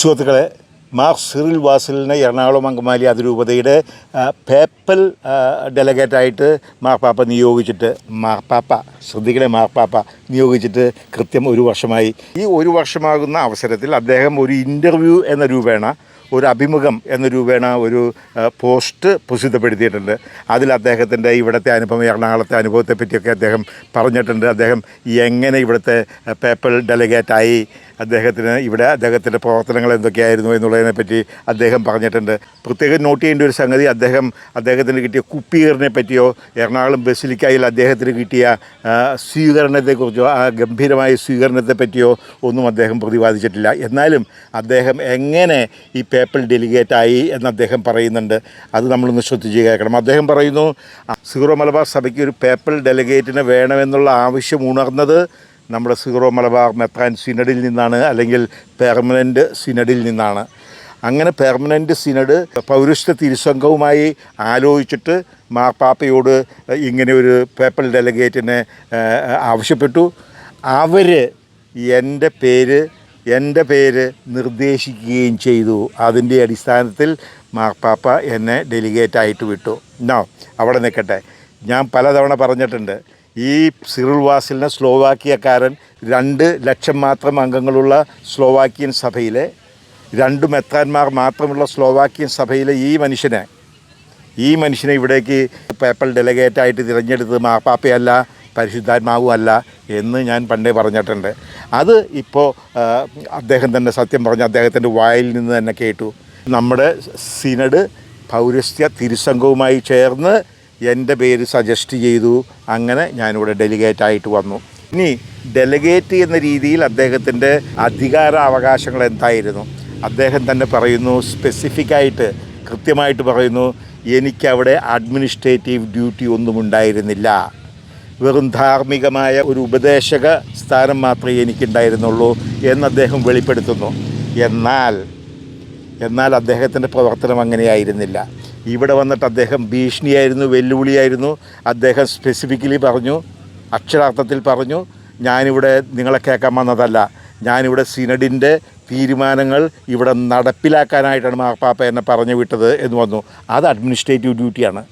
സുഹൃത്തുക്കളെ മാർ സിറിൽ വാസിലിനെ എറണാകുളം അങ്കമാലി അതിരൂപതയുടെ പേപ്പൽ ഡെലഗേറ്റായിട്ട് മാർപ്പാപ്പ നിയോഗിച്ചിട്ട് മാർപ്പാപ്പ ശ്രദ്ധിക്കണേ മാർപ്പാപ്പ നിയോഗിച്ചിട്ട് കൃത്യം ഒരു വർഷമായി. ഈ ഒരു വർഷമാകുന്ന അവസരത്തിൽ അദ്ദേഹം ഒരു ഇന്റർവ്യൂ എന്ന രൂപേണ ഒരു അഭിമുഖം എന്ന രൂപേണ ഒരു പോസ്റ്റ് പ്രസിദ്ധപ്പെടുത്തിയിട്ടുണ്ട്. അതിൽ അദ്ദേഹത്തിന്റെ ഇവിടുത്തെ അനുഭവം എറണാകുളത്തെ അനുഭവത്തെ പറ്റിയൊക്കെ അദ്ദേഹം പറഞ്ഞിട്ടുണ്ട്. അദ്ദേഹം എങ്ങനെ ഇവിടുത്തെ പേപ്പൽ ഡെലഗേറ്റായി അദ്ദേഹത്തിന് ഇവിടെ അദ്ദേഹത്തിന്റെ പ്രവർത്തനങ്ങൾ എന്തൊക്കെയായിരുന്നു എന്നുള്ളതിനെ പറ്റി അദ്ദേഹം പറഞ്ഞിട്ടുണ്ട്. പ്രത്യേകം നോട്ട് ചെയ്യേണ്ട ഒരു സംഗതി അദ്ദേഹം അദ്ദേഹത്തിന് കിട്ടിയ കുപ്പിയറിനെ പറ്റിയോ എറണാകുളം ബസിലിക്കായിൽ അദ്ദേഹത്തിന് കിട്ടിയ സ്വീകരണത്തെക്കുറിച്ചോ ആ ഗംഭീരമായ സ്വീകരണത്തെ പറ്റിയോ ഒന്നും അദ്ദേഹം പ്രതിപാദിച്ചിട്ടില്ല. എന്നാലും അദ്ദേഹം എങ്ങനെ ഈ പേപ്പർ ഡെലിഗേറ്റായി എന്ന് അദ്ദേഹം പറയുന്നുണ്ട്. അത് നമ്മളൊന്ന് ശ്രദ്ധിച്ച് കേൾക്കണം. അദ്ദേഹം പറയുന്നു സിറോ മലബാർ സഭയ്ക്ക് ഒരു പേപ്പർ ഡെലിഗേറ്റിന് വേണമെന്നുള്ള ആവശ്യം ഉണർന്നത് നമ്മുടെ സീറോ മലബാർ മെത്രാൻ സിനഡിൽ നിന്നാണ് അല്ലെങ്കിൽ പെർമനന്റ് സിനഡിൽ നിന്നാണ്. അങ്ങനെ പെർമനന്റ് സിനഡ് പൗരസ്ത്യ തിരുസംഘവുമായി ആലോചിച്ചിട്ട് മാർപ്പാപ്പയോട് ഇങ്ങനെ ഒരു പേപ്പൽ ഡെലഗേറ്റിനെ ആവശ്യപ്പെട്ടു. അവർ എന്റെ പേര് എന്റെ പേര് നിർദ്ദേശിക്കുകയും ചെയ്തു. അതിന്റെ അടിസ്ഥാനത്തിൽ മാർപ്പാപ്പ എന്നെ ഡെലിഗേറ്റായിട്ട് വിട്ടു. നോ അവിടെ നിൽക്കട്ടെ. ഞാൻ പലതവണ പറഞ്ഞിട്ടുണ്ട്. ഈ സിറിൽ വാസിലിനെ സ്ലോവാക്കിയക്കാരൻ രണ്ട് ലക്ഷം മാത്രം അംഗങ്ങളുള്ള സ്ലോവാക്കിയൻ സഭയിലെ രണ്ട് മെത്രാന്മാർ മാത്രമുള്ള സ്ലോവാക്കിയൻ സഭയിലെ ഈ മനുഷ്യനെ ഈ മനുഷ്യനെ ഇവിടേക്ക് പേപ്പൽ ഡെലഗേറ്റായിട്ട് തിരഞ്ഞെടുത്തത് മാപ്പാപ്പയല്ല പരിശുദ്ധാത്മാവും അല്ല എന്ന് ഞാൻ പണ്ടേ പറഞ്ഞിട്ടുണ്ട്. അത് ഇപ്പോൾ അദ്ദേഹം തന്നെ സത്യം പറഞ്ഞ അദ്ദേഹത്തിന്റെ വായിൽ നിന്ന് തന്നെ കേട്ടു. നമ്മുടെ സിനഡ് പൗരസ്ത്യ തിരുസംഘവുമായി ചേർന്ന് എന്റെ പേര് സജസ്റ്റ് ചെയ്തു. അങ്ങനെ ഞാനിവിടെ ഡെലിഗേറ്റ് ആയിട്ട് വന്നു. ഇനി ഡെലിഗേറ്റ് എന്ന രീതിയിൽ അദ്ദേഹത്തിന്റെ അധികാര അവകാശങ്ങൾ എന്തായിരുന്നു? അദ്ദേഹം തന്നെ പറയുന്നു സ്പെസിഫിക്കായിട്ട് കൃത്യമായിട്ട് പറയുന്നു എനിക്കവിടെ അഡ്മിനിസ്ട്രേറ്റീവ് ഡ്യൂട്ടി ഒന്നും ഉണ്ടായിരുന്നില്ല. വെറും ധാർമ്മികമായ ഒരു ഉപദേശക സ്ഥാനം മാത്രമേ എനിക്കുണ്ടായിരുന്നുള്ളൂ എന്ന് അദ്ദേഹം വെളിപ്പെടുത്തുന്നു. എന്നാൽ എന്നാൽ അദ്ദേഹത്തിന്റെ പ്രവർത്തനം അങ്ങനെയായിരുന്നില്ല. ഇവിടെ വന്നിട്ട് അദ്ദേഹം ഭീഷണിയായിരുന്നു വെല്ലുവിളിയായിരുന്നു. അദ്ദേഹം സ്പെസിഫിക്കലി പറഞ്ഞു അക്ഷരാർത്ഥത്തിൽ പറഞ്ഞു ഞാനിവിടെ നിങ്ങളെ കേൾക്കാൻ വന്നതല്ല. ഞാനിവിടെ സിനഡിന്റെ തീരുമാനങ്ങൾ ഇവിടെ നടപ്പിലാക്കാനായിട്ടാണ് മാർപ്പാപ്പ എന്നെ പറഞ്ഞു വിട്ടത് എന്ന് വന്നു. അത് അഡ്മിനിസ്ട്രേറ്റീവ് ഡ്യൂട്ടിയാണ്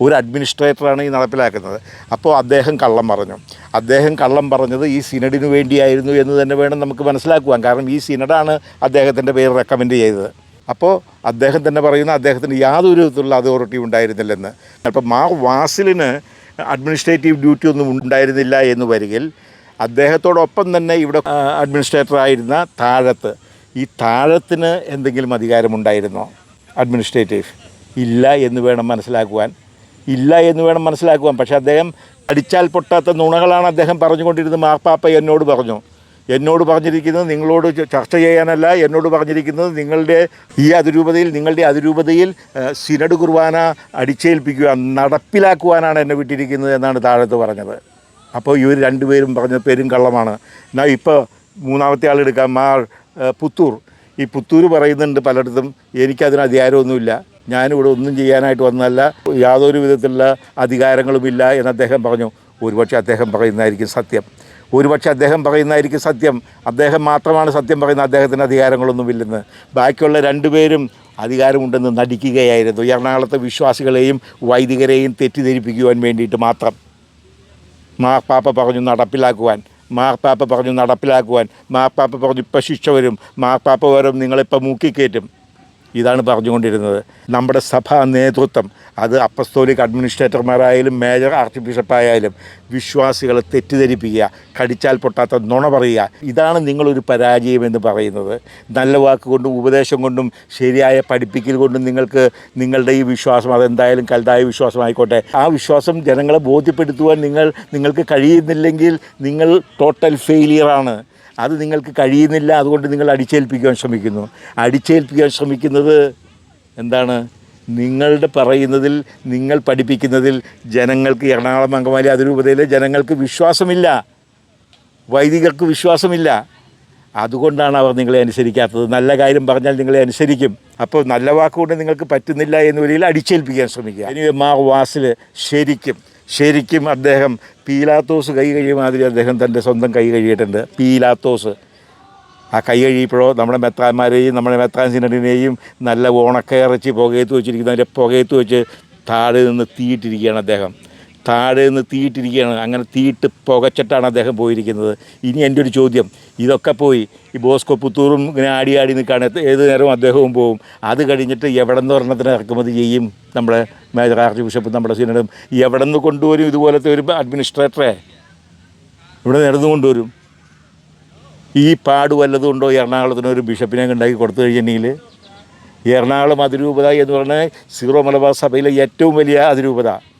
ഒരു അഡ്മിനിസ്ട്രേറ്ററാണ് ഈ നടപ്പിലാക്കുന്നത്. അപ്പോൾ അദ്ദേഹം കള്ളം പറഞ്ഞു. അദ്ദേഹം കള്ളം പറഞ്ഞത് ഈ സിനഡിന് വേണ്ടിയായിരുന്നു എന്ന് തന്നെ വേണം നമുക്ക് മനസ്സിലാക്കുവാൻ. കാരണം ഈ സിനഡാണ് അദ്ദേഹത്തിന്റെ പേര് റെക്കമെൻഡ് ചെയ്തത്. അപ്പോൾ അദ്ദേഹം തന്നെ പറയുന്ന അദ്ദേഹത്തിന് യാതൊരു വിധത്തിലുള്ള അതോറിറ്റി ഉണ്ടായിരുന്നില്ലെന്ന്. അപ്പം മാ വാസിലിന് അഡ്മിനിസ്ട്രേറ്റീവ് ഡ്യൂട്ടി ഒന്നും ഉണ്ടായിരുന്നില്ല എന്ന് വരികിൽ അദ്ദേഹത്തോടൊപ്പം തന്നെ ഇവിടെ അഡ്മിനിസ്ട്രേറ്റർ ആയിരുന്ന താഴത്ത്. ഈ താഴത്തിന് എന്തെങ്കിലും അധികാരമുണ്ടായിരുന്നോ? അഡ്മിനിസ്ട്രേറ്റീവ് ഇല്ല എന്ന് വേണം മനസ്സിലാക്കുവാൻ. ഇല്ല എന്ന് വേണം മനസ്സിലാക്കുവാൻ. പക്ഷേ അദ്ദേഹം അടിച്ചാൽ പൊട്ടാത്ത നുണകളാണ് അദ്ദേഹം പറഞ്ഞുകൊണ്ടിരുന്നത്. മാർപ്പാപ്പ എന്നോട് പറഞ്ഞു. എന്നോട് പറഞ്ഞിരിക്കുന്നത് നിങ്ങളോട് ചർച്ച ചെയ്യാനല്ല എന്നോട് പറഞ്ഞിരിക്കുന്നത് നിങ്ങളുടെ ഈ അതിരൂപതയിൽ നിങ്ങളുടെ അതിരൂപതയിൽ സിനഡ് കുർബാന അടിച്ചേൽപ്പിക്കുക നടപ്പിലാക്കുവാനാണ് എന്നെ വിട്ടിരിക്കുന്നത് എന്നാണ് താഴത്ത് പറഞ്ഞത്. അപ്പോൾ ഇവർ രണ്ടുപേരും പറഞ്ഞ പേരും കള്ളമാണ്. എന്നാൽ ഇപ്പോൾ മൂന്നാമത്തെ ആളെടുക്കാം മാർ പുത്തൂർ. ഈ പുത്തൂർ പറയുന്നുണ്ട് പലയിടത്തും എനിക്കതിന് അധികാരമൊന്നുമില്ല. ഞാനിവിടെ ഒന്നും ചെയ്യാനായിട്ട് വന്നതല്ല യാതൊരു വിധത്തിലുള്ള അധികാരങ്ങളുമില്ല എന്ന് അദ്ദേഹം പറഞ്ഞു. ഒരുപക്ഷെ അദ്ദേഹം പറയുന്നതായിരിക്കും സത്യം. ഒരുപക്ഷെ അദ്ദേഹം പറയുന്നതായിരിക്കും സത്യം. അദ്ദേഹം മാത്രമാണ് സത്യം പറയുന്നത്. അദ്ദേഹത്തിന് അധികാരങ്ങളൊന്നുമില്ലെന്ന് ബാക്കിയുള്ള രണ്ടുപേരും അധികാരമുണ്ടെന്ന് നടിക്കുകയായിരുന്നു. എറണാകുളത്തെ വിശ്വാസികളെയും വൈദികരെയും തെറ്റിദ്ധരിപ്പിക്കുവാൻ വേണ്ടിയിട്ട് മാത്രം. മാർപ്പാപ്പ പറഞ്ഞു നടപ്പിലാക്കുവാൻ. മാർപ്പാപ്പ പറഞ്ഞു നടപ്പിലാക്കുവാൻ. മാർപ്പാപ്പ പറഞ്ഞു ഇപ്പം ശിക്ഷ വരും മാർപ്പാപ്പ വരും നിങ്ങളിപ്പോൾ മൂക്കിക്കയറ്റും ഇതാണ് പറഞ്ഞുകൊണ്ടിരുന്നത്. നമ്മുടെ സഭാ നേതൃത്വം അത് അപ്പസ്തോലിക് അഡ്മിനിസ്ട്രേറ്റർമാരായാലും മേജർ ആർച്ച് ബിഷപ്പായാലും വിശ്വാസികളെ തെറ്റിദ്ധരിപ്പിക്കുക കടിച്ചാൽ പൊട്ടാത്ത നുണ പറയുക ഇതാണ് നിങ്ങളൊരു പരാജയമെന്ന് പറയുന്നത്. നല്ല വാക്കുകൊണ്ടും ഉപദേശം കൊണ്ടും ശരിയായ പഠിപ്പിക്കൽ കൊണ്ടും നിങ്ങൾക്ക് നിങ്ങളുടെ ഈ വിശ്വാസം അതെന്തായാലും കലതായ വിശ്വാസമായിക്കോട്ടെ. ആ വിശ്വാസം ജനങ്ങളെ ബോധ്യപ്പെടുത്തുവാൻ നിങ്ങൾ നിങ്ങൾക്ക് കഴിയുന്നില്ലെങ്കിൽ നിങ്ങൾ ടോട്ടൽ ഫെയിലിയറാണ് അത് നിങ്ങൾക്ക് കഴിയുന്നില്ല അതുകൊണ്ട് നിങ്ങൾ അടിച്ചേൽപ്പിക്കാൻ ശ്രമിക്കുന്നു. അടിച്ചേൽപ്പിക്കാൻ ശ്രമിക്കുന്നത് എന്താണ്? നിങ്ങളുടെ പറയുന്നതിൽ നിങ്ങൾ പഠിപ്പിക്കുന്നതിൽ ജനങ്ങൾക്ക് എറണാകുളം അങ്കമാലി അതിരൂപതയിലെ ജനങ്ങൾക്ക് വിശ്വാസമില്ല. വൈദികർക്ക് വിശ്വാസമില്ല. അതുകൊണ്ടാണ് അവർ നിങ്ങളെ അനുസരിക്കാത്തത്. നല്ല കാര്യം പറഞ്ഞാൽ നിങ്ങളെ അനുസരിക്കും. അപ്പോൾ നല്ല വാക്കുകൊണ്ട് നിങ്ങൾക്ക് പറ്റുന്നില്ല എന്ന വരിയിൽ അടിച്ചേൽപ്പിക്കാൻ ശ്രമിക്കുക. ഇനി മാ വാസിൽ ശരിക്കും ശരിക്കും അദ്ദേഹം പീലാത്തോസ് കൈ കഴിയ മാതിരി അദ്ദേഹം തന്റെ സ്വന്തം കൈ കഴിയിട്ടുണ്ട് പീലാത്തോസ്. ആ കൈ കഴിയപ്പോഴോ നമ്മുടെ മെത്രാന്മാരെയും നമ്മുടെ മെത്രാൻ സിനഡിനെയും നല്ല ഉണക്ക ഇറച്ചി പുകയത്ത് വെച്ചിരിക്കുന്നതിന്റെ പുകയത്ത് വെച്ച് താഴെ നിന്ന് തീയിട്ടിരിക്കുകയാണ് അദ്ദേഹം. താഴെ നിന്ന് തീയിട്ടിരിക്കുകയാണ്. അങ്ങനെ തീയിട്ട് പുകച്ചിട്ടാണ് അദ്ദേഹം പോയിരിക്കുന്നത്. ഇനി എന്റെ ഒരു ചോദ്യം. ഇതൊക്കെ പോയി ഈ ബോസ്കോ പുത്തൂറും ഇങ്ങനെ ആടി ആടി നിൽക്കുകയാണ് ഏത് നേരവും അദ്ദേഹവും പോവും. അത് കഴിഞ്ഞിട്ട് എവിടെ നിന്ന് ഒരെണ്ണത്തിന് ഇറക്കുമതി ചെയ്യും നമ്മുടെ മേജർ ആർച്ച് ബിഷപ്പ് നമ്മുടെ സിനഡും എവിടെ നിന്ന് കൊണ്ടുവരും ഇതുപോലത്തെ ഒരു അഡ്മിനിസ്ട്രേറ്ററെ? ഇവിടെ നടന്നു കൊണ്ടുവരും. ഈ പാട് വല്ലതും ഉണ്ടോ എറണാകുളത്തിന് ഒരു ബിഷപ്പിനെ ഉണ്ടാക്കി കൊടുത്തു കഴിഞ്ഞിട്ടുണ്ടെങ്കിൽ? എറണാകുളം അതിരൂപത എന്ന് പറഞ്ഞാൽ സീറോ മലബാർ സഭയിലെ ഏറ്റവും വലിയ അതിരൂപത.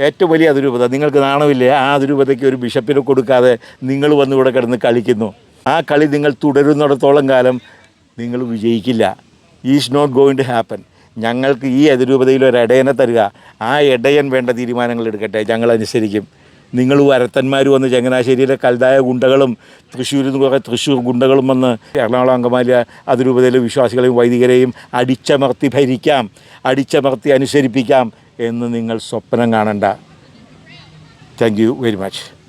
ഏറ്റവും വലിയ അതിരൂപത. നിങ്ങൾക്ക് നാണമില്ലേ? ആ അതിരൂപതയ്ക്ക് ഒരു ബിഷപ്പിനെ കൊടുക്കാതെ നിങ്ങൾ വന്ന് ഇവിടെ കിടന്ന് കളിക്കുന്നു. ആ കളി നിങ്ങൾ തുടരുന്നിടത്തോളം കാലം നിങ്ങൾ വിജയിക്കില്ല. Is not going to happen ഞങ്ങൾക്ക് ഈ അതിരൂപതയിൽ ഒരു ഇടയനെ തരിക. ആ ഇടയൻ വേണ്ട തീരുമാനങ്ങൾ എടുക്കട്ടെ. ഞങ്ങൾ അനുസരിക്കും. നിങ്ങൾ വരത്തന്മാർ വന്ന് ചങ്ങനാശ്ശേരിയിലെ കൽതായ ഗുണ്ടകളും തൃശ്ശൂരിൽ നിന്നൊക്കെ തൃശ്ശൂർ ഗുണ്ടകളും വന്ന് എറണാകുളം അങ്കമാലിയ അതിരൂപതയിലെ വിശ്വാസികളെയും വൈദികരെയും അടിച്ചമർത്തി ഭരിക്കാം. അടിച്ചമർത്തി അനുസരിപ്പിക്കാം. എന്ന് നിങ്ങൾ സ്വപ്നം കാണണ്ട. Thank you very much